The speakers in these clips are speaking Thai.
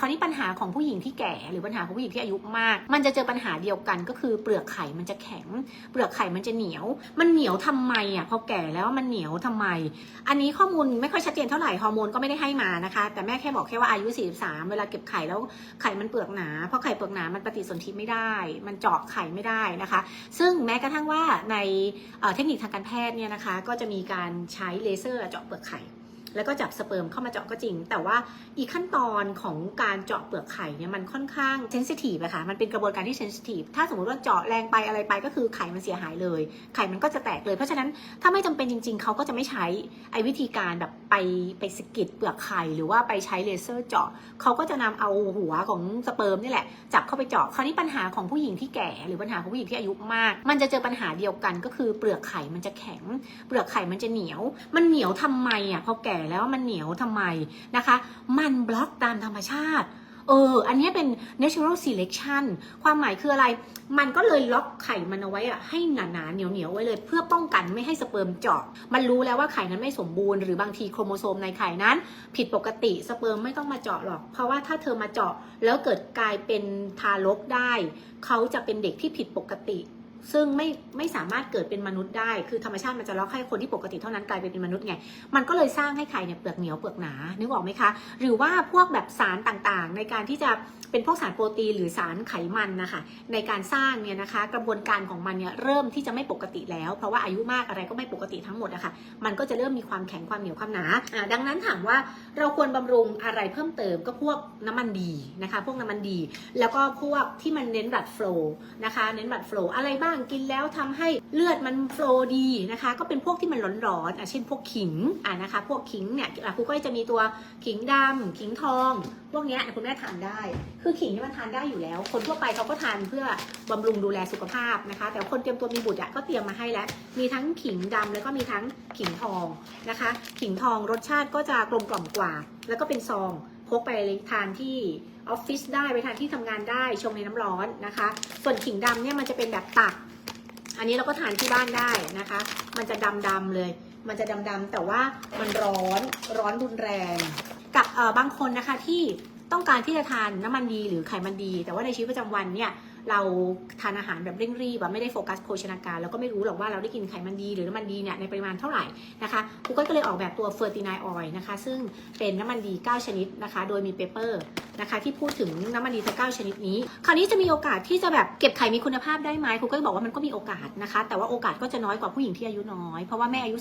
คราวนี้ปัญหาของผู้หญิงที่แก่หรือปัญหาของผู้หญิงที่อายุมาก มันจะเจอปัญหาเดียวกันก็คือเปลือกไข่มันจะแข็ง เปลือกไข่มันจะเหนียว มันเหนียวทำไมอะพอแก่แล้วมันเหนียวทำไม อันนี้ข้อมูลไม่ค่อยชัดเจนเท่าไหร่ฮอร์โมนก็ไม่ได้ให้มานะคะ แต่แม่แค่บอกแค่ว่าอายุ 43 เวลาเก็บไข่แล้วไข่มันเปลือกหนาเพราะไข่เปลือกหนามันปฏิสนธิไม่ได้ มันเจาะไข่ไม่ได้นะคะ ซึ่งแม้กระทั่งว่าในเเทคนิคทางการแพทย์เนี่ยนะคะ ก็จะมีการใช้เลเซอร์เจาะเปลือกไข่ แล้วก็จับสเปิร์มเข้ามาเจาะก็จริง แต่ว่าอีกขั้นตอนของการเจาะเปลือกไข่เนี่ยมันค่อนข้างเซนซิทีฟอะค่ะมันเป็นกระบวนการที่เซนซิทีฟถ้าสมมติว่าเจาะแรงไปอะไรไปก็คือไข่มันเสียหายเลย ไข่มันก็จะแตกเลย เพราะฉะนั้นถ้าไม่จำเป็นจริง ๆ เขาก็จะไม่ใช้ไอ้วิธีการแบบไปไปสกิดเปลือกไข่หรือว่าไปใช้เลเซอร์เจาะเขาก็จะนำเอาหัวของสเปิร์มนี่แหละจับเข้าไปเจาะคราวนี้ปัญหาของผู้หญิงที่แก่ หรือปัญหาของผู้หญิงที่อายุมาก มันจะเจอปัญหาเดียวกันก็คือเปลือกไข่มันจะแข็ง เปลือกไข่มันจะเหนียว มันเหนียวทำไมอะพอแก่แล้วมันเหนียวทำไมนะคะ มันบล็อกตามธรรมชาติเออ อันนี้เป็น natural selection ความหมายคืออะไร มันก็เลยล็อกไข่มันเอาไว้อะให้หนาๆ เหนียวๆ ไว้เลย เพื่อป้องกันไม่ให้สเปิร์มเจาะ มันรู้แล้วว่าไข่นั้นไม่สมบูรณ์ หรือบางทีโครโมโซมในไข่นั้น ผิดปกติ สเปิร์มไม่ต้องมาเจาะหรอก เพราะว่าถ้าเธอมาเจาะ แล้วเกิดกลายเป็นทารกได้ เขาจะเป็นเด็กที่ผิดปกติ ซึ่งไม่ไม่สามารถเกิดเป็นมนุษย์ได้ คือธรรมชาติมันจะล็อกให้คนที่ปกติเท่านั้นกลายเป็นมนุษย์ไง มันก็เลยสร้างให้ไข่เนี่ยเปลือกเหนียวเปลือกหนา นึกออกไหมคะ หรือว่าพวกแบบสารต่างๆ ในการที่จะเป็นพวกสารโปรตีนหรือสารไขมันนะคะในการสร้างเนี่ยนะคะ กระบวนการของมันเนี่ยเริ่มที่จะไม่ปกติแล้ว เพราะว่าอายุมากอะไรก็ไม่ปกติทั้งหมดอะคะมันก็จะเริ่มมีความแข็งความเหนียวความหนาดังนั้นถามว่าเราควรบำรุงอะไรเพิ่มเติมก็พวกน้ำมันดีนะคะ พวกน้ำมันดี แล้วก็พวกที่มันเน้นบัตโฟล์นะคะ เน้นบัตโฟล์อะไรบ้างกินแล้วทำให้เลือดมันโฟลดีนะคะ ก็เป็นพวกที่มันร้อนๆอะเช่นพวกขิงอะนะคะ พวกขิงเนี่ยครูก็จะมีตัวขิงดำขิงทอง พวกเนี้ยคุณแม่ทานได้ คือขิงนี่มันทานได้อยู่แล้ว คนทั่วไปเขาก็ทานเพื่อบำรุงดูแลสุขภาพนะคะ แต่คนเตรียมตัวมีบุตรอะก็เตรียมมาให้แล้ว มีทั้งขิงดำแล้วก็มีทั้งขิงทองนะคะ ขิงทองรสชาติก็จะกลมกล่อมกว่า แล้วก็เป็นซองพกไปทานที่ออฟฟิศได้ไปทานที่ทำงานได้ชงในน้ำร้อนนะคะ ส่วนขิงดำเนี่ยมันจะเป็นแบบตัก อันนี้เราก็ทานที่บ้านได้นะคะ มันจะดำๆเลย มันจะดำๆแต่ว่ามันร้อนร้อนรุนแรง กับเอ่อบางคนนะคะที่ต้องการที่จะทานน้ำมันดีหรือไขมันดี แต่ว่าในชีวิตประจำวันเนี่ย เราทานอาหารแบบเร่งรีบอะไม่ได้โฟกัสโภชนาการแล้วก็ไม่รู้หรอกว่าเราได้กินไขมันดีหรือน้ำมันดีเนี่ยในปริมาณเท่าไหร่นะคะครูก้อยก็เลยออกแบบตัวเฟอร์ตินายออยนะคะซึ่งเป็นน้ำมันดี 9 ชนิดนะคะ โดยมีเปเปอร์นะคะที่พูดถึงน้ำมันดีทั้ง9ชนิดนี้ คราวนี้จะมีโอกาสที่จะแบบเก็บไข่มีคุณภาพได้ไหมครูก้อยบอกว่ามันก็มีโอกาสนะคะ แต่ว่าโอกาสก็จะน้อยกว่าผู้หญิงที่อายุน้อย เพราะว่าแม่อายุ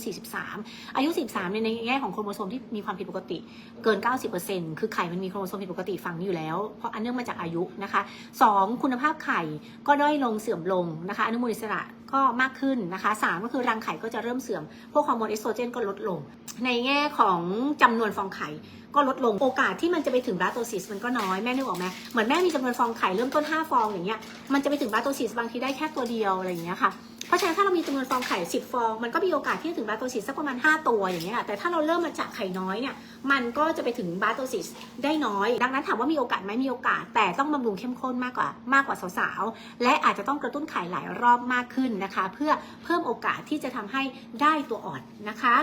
43 อายุ 43 ในในแง่ของโครโมโซมที่มีความผิดปกติเกิน 90%คือไข่มันมีโครโมโซมผิดปกติฝังอยู่แล้ว เพราะอันเนื่องมาจากอายุนะคะ 2. คุณภาพไข่ก็ด้อยลงเสื่อมลงนะคะอนุมูลอิสระก็มากขึ้นนะคะ3ก็คือรังไข่ก็จะเริ่มเสื่อมพวกฮอร์โมนเอสโตรเจนก็ลดลง ในแง่ของจำนวนฟองไข่ก็ลดลงโอกาสที่มันจะไปถึงบราโตซิสมันก็น้อยแม่นึกออกไหมเหมือนแม่มีจำนวนฟองไข่เริ่มต้น 5 ฟองอย่างเงี้ยมันจะไปถึงบราโตซิสบางทีได้แค่ตัวเดียวอะไรอย่างเงี้ยค่ะเพราะฉะนั้นถ้าเรามีจำนวนฟองไข่ 10 ฟอง มันก็มีโอกาสที่จะถึงบาโตซิสสักประมาณ 5 ตัวอย่างเงี้ยแต่ถ้าเราเริ่มมาจากไข่น้อยเนี่ยมันก็จะไปถึงบาโตซิสได้น้อย ดังนั้นถามว่ามีโอกาสไหมมีโอกาส แต่ต้องบำรุงเข้มข้นมากกว่ามากกว่าสาวๆและอาจจะต้องกระตุ้นไข่หลายรอบมากขึ้นนะคะ เพื่อเพิ่มโอกาสที่จะทำให้ได้ตัวอ่อนนะคะ